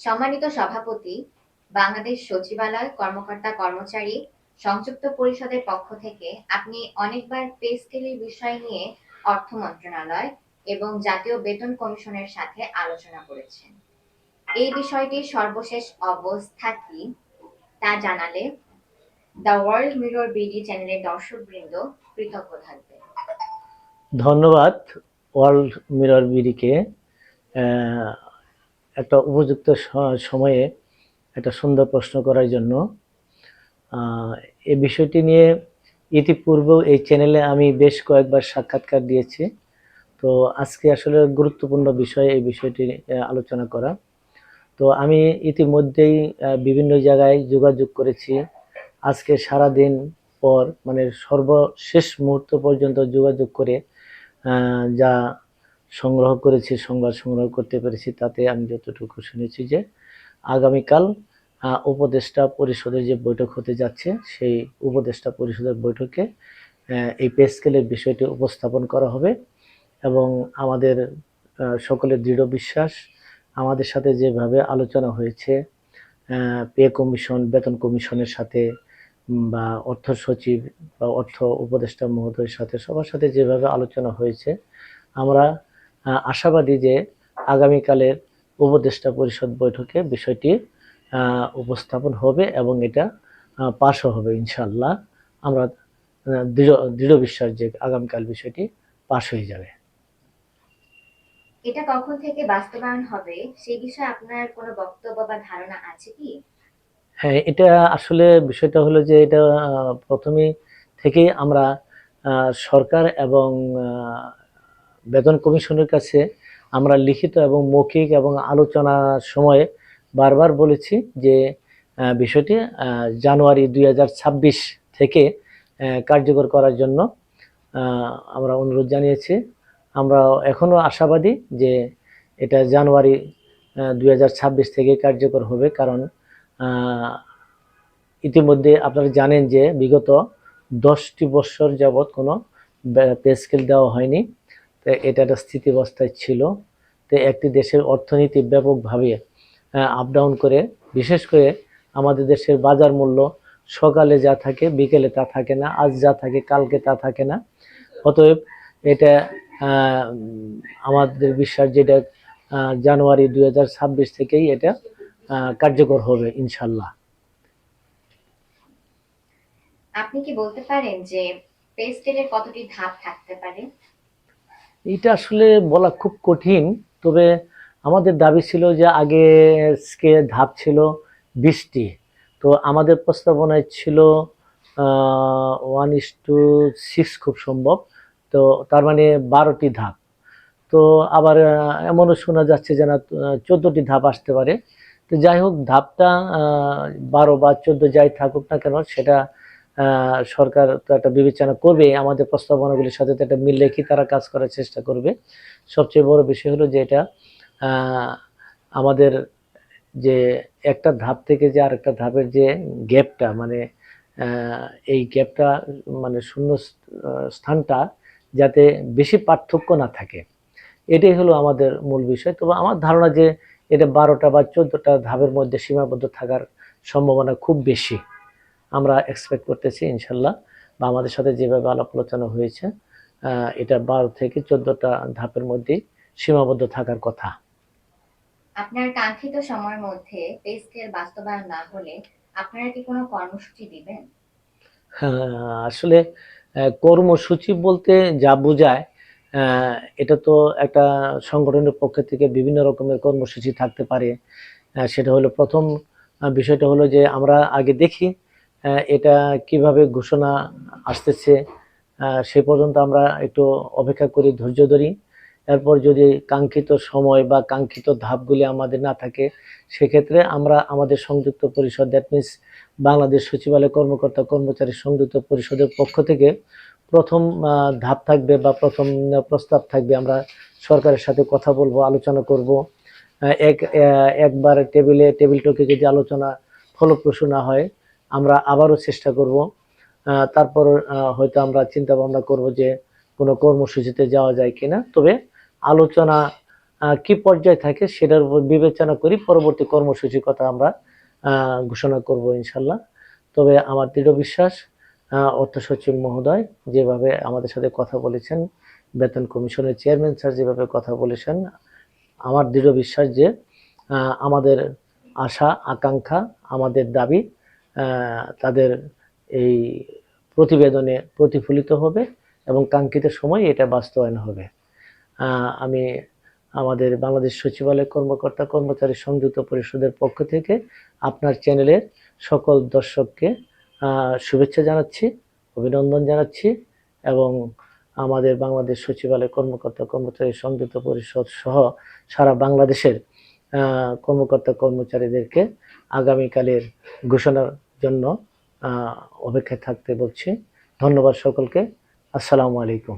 সম্মানিত সভাপতি, বাংলাদেশ সচিবালয় কর্মকর্তা কর্মচারী, সংযুক্ত পরিষদের পক্ষ থেকে আপনি অনেকবার পে স্কেলের বিষয় নিয়ে অর্থ মন্ত্রণালয় এবং জাতীয় বেতন কমিশনের সাথে আলোচনা করেছেন। এই বিষয়টির সর্বশেষ অবস্থা কি তা জানালে দ্য ওয়ার্ল্ড মিরর বিডি চ্যানেলের দর্শকবৃন্দ কৃতজ্ঞ থাকবে ধন্যবাদ ওয়ার্ল্ড মিরর বিডিকে। একটা উপযুক্ত সময়ে একটা সুন্দর প্রশ্ন করার জন্য এই বিষয়টি নিয়ে ইতিপূর্বেও এই চ্যানেলে আমি বেশ কয়েকবার সাক্ষাৎকার দিয়েছি। তো আজকে আসলে গুরুত্বপূর্ণ বিষয় এই বিষয়টি আলোচনা করা। তো আমি ইতিমধ্যেই বিভিন্ন জায়গায় যোগাযোগ করেছি। আজকে সারা দিন পর মানে সর্বশেষ মুহূর্ত পর্যন্ত যোগাযোগ করে যা সংগ্রহ করেছি, সংবাদ সংগ্রহ করতে পেরেছি, তাতে আমি যতটুকু শুনেছি যে আগামীকাল উপদেষ্টা পরিষদের যে বৈঠক হতে যাচ্ছে, সেই উপদেষ্টা পরিষদের বৈঠকে এই পে স্কেলের বিষয়টি উপস্থাপন করা হবে এবং আমাদের সকলের দৃঢ় বিশ্বাস, আমাদের সাথে যেভাবে আলোচনা হয়েছে পে কমিশন, বেতন কমিশনের সাথে বা অর্থ সচিব বা অর্থ উপদেষ্টা মহোদয়ের সাথে, সবার সাথে যেভাবে আলোচনা হয়েছে, আমরা আশাবাদী যে আগামীকালের উপদেষ্টা পরিষদ বৈঠকে বিষয়টি উপস্থাপন হবে এবং এটা পাশও হবে ইনশাল্লাহ আমরা দৃঢ় দৃঢ় বিশ্বাস যে আগামীকাল বিষয়টি পাশ হয়ে যাবে। এটা কখন থেকে বাস্তবায়ন হবে? সেই বিষয়ে আপনার কোনো বক্তব্য বা ধারণা আছে কি? হ্যাঁ এটা আসলে বিষয়টা হলো যে এটা প্রথমে থেকেই আমরা সরকার এবং বেতন কমিশনের কাছে আমরা লিখিত এবং মৌখিক এবং আলোচনার সময়ে বারবার বলেছি যে বিষয়টি জানুয়ারি দুই হাজার ছাব্বিশ থেকে কার্যকর করার জন্য আমরা অনুরোধ জানিয়েছি। আমরা এখনও আশাবাদী যে এটা জানুয়ারি দুই হাজার ছাব্বিশ থেকে কার্যকর হবে কারণ ইতিমধ্যে আপনারা জানেন যে বিগত দশটি বছর যাবৎ কোনো পে স্কেল দেওয়া হয়নি। এটা একটা স্থিতিবস্থায় ছিল। তো একটি দেশের অর্থনীতি ব্যাপকভাবে আপ ডাউন করে, বিশেষ করে আমাদের দেশের বাজার মূল্য সকালে যা থাকে, বিকেলে তা থাকে না, আজ যা থাকে, কালকে তা থাকে না। অতএব এটা আমাদের বিশ্বাস যেটা জানুয়ারি দুই হাজার ছাব্বিশ থেকেই এটা কার্যকর হবে ইনশাল্লাহ আপনি কি বলতে পারেন যে পে স্কেলের কতটি ধাপ থাকতে পারে? এটা আসলে বলা খুব কঠিন, তবে আমাদের দাবি ছিল যে আগে স্কে ধাপ ছিল বিশটি তো আমাদের প্রস্তাবনায় ছিল ওয়ান ইস টু সিক্স খুব সম্ভব, তো তার মানে বারোটি ধাপ। তো আবার এমনও শোনা যাচ্ছে যে না, চোদ্দোটি ধাপ আসতে পারে। তো যাই হোক, ধাপটা বারো বা চোদ্দ যাই থাকুক না কেন, সেটা সরকার তো একটা বিবেচনা করবে, আমাদের প্রস্তাবনাগুলির সাথে তো একটা মিল রেখে তারা কাজ করার চেষ্টা করবে। সবচেয়ে বড় বিষয় হলো যে এটা আমাদের যে একটা ধাপ থেকে যে আরেকটা ধাপের যে গ্যাপটা মানে এই গ্যাপটা মানে শূন্য স্থানটা যাতে বেশি পার্থক্য না থাকে। এটাই হলো আমাদের মূল বিষয়। তবে আমার ধারণা যে এটা বারোটা বা চোদ্দোটা ধাপের মধ্যে সীমাবদ্ধ থাকার সম্ভাবনা খুব বেশি। আমরা এক্সপেক্ট করতেছি ইনশাল্লাহ। বা আমাদের সাথে যেভাবে আলাপ আলোচনা হয়েছে এটা বারো থেকে চোদ্দটা ধাপের মধ্যেই সীমাবদ্ধ থাকার কথা। আপনার কাঙ্ক্ষিত সময়ের মধ্যে পে স্কেল বাস্তবায়ন না হলে আপনারা কি কোনো কর্মসূচি দিবেন? হ্যাঁ, আসলে কর্মসূচি বলতে যা বোঝায় আহ, এটা তো একটা সংগঠনের পক্ষ থেকে বিভিন্ন রকমের কর্মসূচি থাকতে পারে। সেটা হলো প্রথম বিষয়টা হলো যে আমরা আগে দেখি এটা কীভাবে ঘোষণা আসতেছে সে পর্যন্ত আমরা একটু অপেক্ষা করি, ধৈর্য ধরি। এরপর যদি কাঙ্ক্ষিত সময় বা কাঙ্ক্ষিত ধাপগুলি আমাদের না থাকে, সেক্ষেত্রে আমরা আমাদের সংযুক্ত পরিষদ দ্যাট মিনস বাংলাদেশ সচিবালয় কর্মকর্তা কর্মচারী সংযুক্ত পরিষদের পক্ষ থেকে প্রথম ধাপ থাকবে বা প্রথম প্রস্তাব থাকবে। আমরা সরকারের সাথে কথা বলব, আলোচনা করব। এক একবার টেবিলে, টেবিল টকে যদি আলোচনা ফলপ্রসূ না হয় আমরা আবারও চেষ্টা করব। তারপর হয়তো আমরা চিন্তা ভাবনা করব যে কোনো কর্মসূচিতে যাওয়া যায় কিনা। তবে আলোচনা কি পর্যায়ে থাকে সেটার উপর বিবেচনা করি, পরবর্তী কর্মসূচির কথা আমরা ঘোষণা করব ইনশাল্লাহ। তবে আমার দৃঢ় বিশ্বাস অর্থ সচিব মহোদয় যেভাবে আমাদের সাথে কথা বলেছেন, বেতন কমিশনের চেয়ারম্যান স্যার যেভাবে কথা বলেছেন, আমার দৃঢ় বিশ্বাস যে আমাদের আশা, আকাঙ্ক্ষা, আমাদের দাবি তাদের এই প্রতিবেদনে প্রতিফলিত হবে এবং কাঙ্ক্ষিত সময় এটা বাস্তবায়ন হবে। আমি আমাদের বাংলাদেশ সচিবালয় কর্মকর্তা কর্মচারী সংযুক্ত পরিষদের পক্ষ থেকে আপনার চ্যানেলের সকল দর্শককে শুভেচ্ছা জানাচ্ছি, অভিনন্দন জানাচ্ছি এবং আমাদের বাংলাদেশ সচিবালয় কর্মকর্তা কর্মচারী সংযুক্ত পরিষদ সহ সারা বাংলাদেশের কর্মকর্তা কর্মচারীদেরকে আগামীকালের ঘোষণার জন্য অপেক্ষায় থাকতে বলছি। ধন্যবাদ সকলকে। আসসালামু আলাইকুম।